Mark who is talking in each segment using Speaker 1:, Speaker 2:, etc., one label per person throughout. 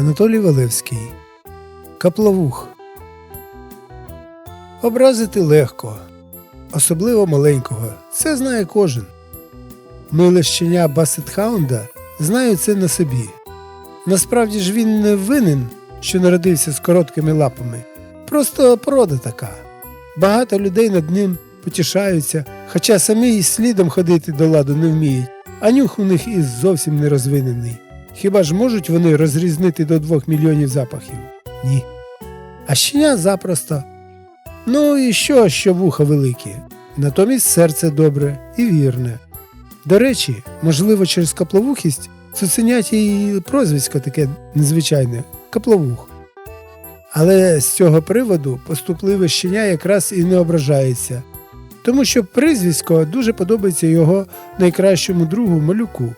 Speaker 1: Анатолій Валевський. Капловух. Образити легко, особливо маленького. Це знає кожен. Миле щеня Басетхаунда знає це на собі. Насправді ж він не винен, що народився з короткими лапами. Просто порода така. Багато людей над ним потішаються, хоча самі й слідом ходити до ладу не вміють, а нюх у них і зовсім не розвинений. Хіба ж можуть вони розрізнити до двох мільйонів запахів? Ні. А щеня запросто. Ну і що, що вуха великі? Натомість серце добре і вірне. До речі, можливо, через капловухість цуценять і прозвисько таке незвичайне капловух. Але з цього приводу поступливе щеня якраз і не ображається, тому що прізвисько дуже подобається його найкращому другу малюку.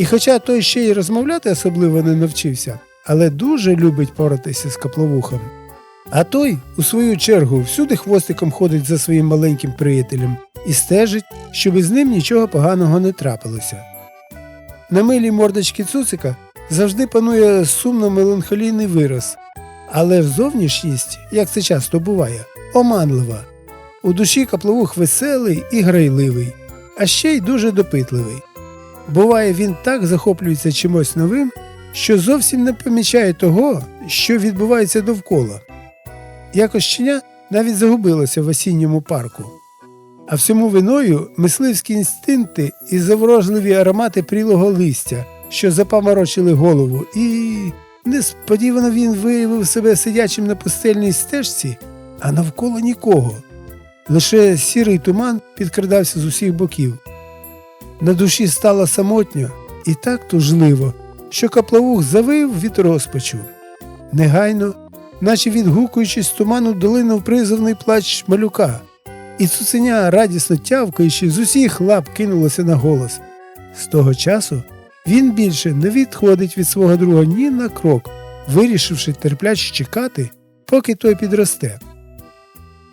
Speaker 1: І хоча той ще й розмовляти особливо не навчився, але дуже любить поратися з капловухом. А той, у свою чергу, всюди хвостиком ходить за своїм маленьким приятелем і стежить, щоб із ним нічого поганого не трапилося. На милій мордочці цуцика завжди панує сумно меланхолійний вираз, але зовнішність, як це часто буває, оманлива. У душі капловух веселий і грайливий, а ще й дуже допитливий. Буває, він так захоплюється чимось новим, що зовсім не помічає того, що відбувається довкола. Якось щеня навіть загубилося в осінньому парку. А всьому виною мисливські інстинкти і заворожливі аромати прілого листя, що запаморочили голову, і несподівано він виявив себе сидячим на пустельній стежці, а навколо нікого. Лише сірий туман підкрадався з усіх боків. На душі стало самотньо і так тужливо, що каплавух завив від розпачу. Негайно, наче відгукуючись з туману, долинув призовний плач малюка, і цуценя, радісно тявкаючи, з усіх лап кинулося на голос. З того часу він більше не відходить від свого друга ні на крок, вирішивши терпляче чекати, поки той підросте.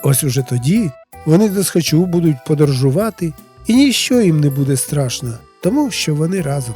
Speaker 1: Ось уже тоді вони досхочу будуть подорожувати, і ніщо їм не буде страшно, тому що вони разом.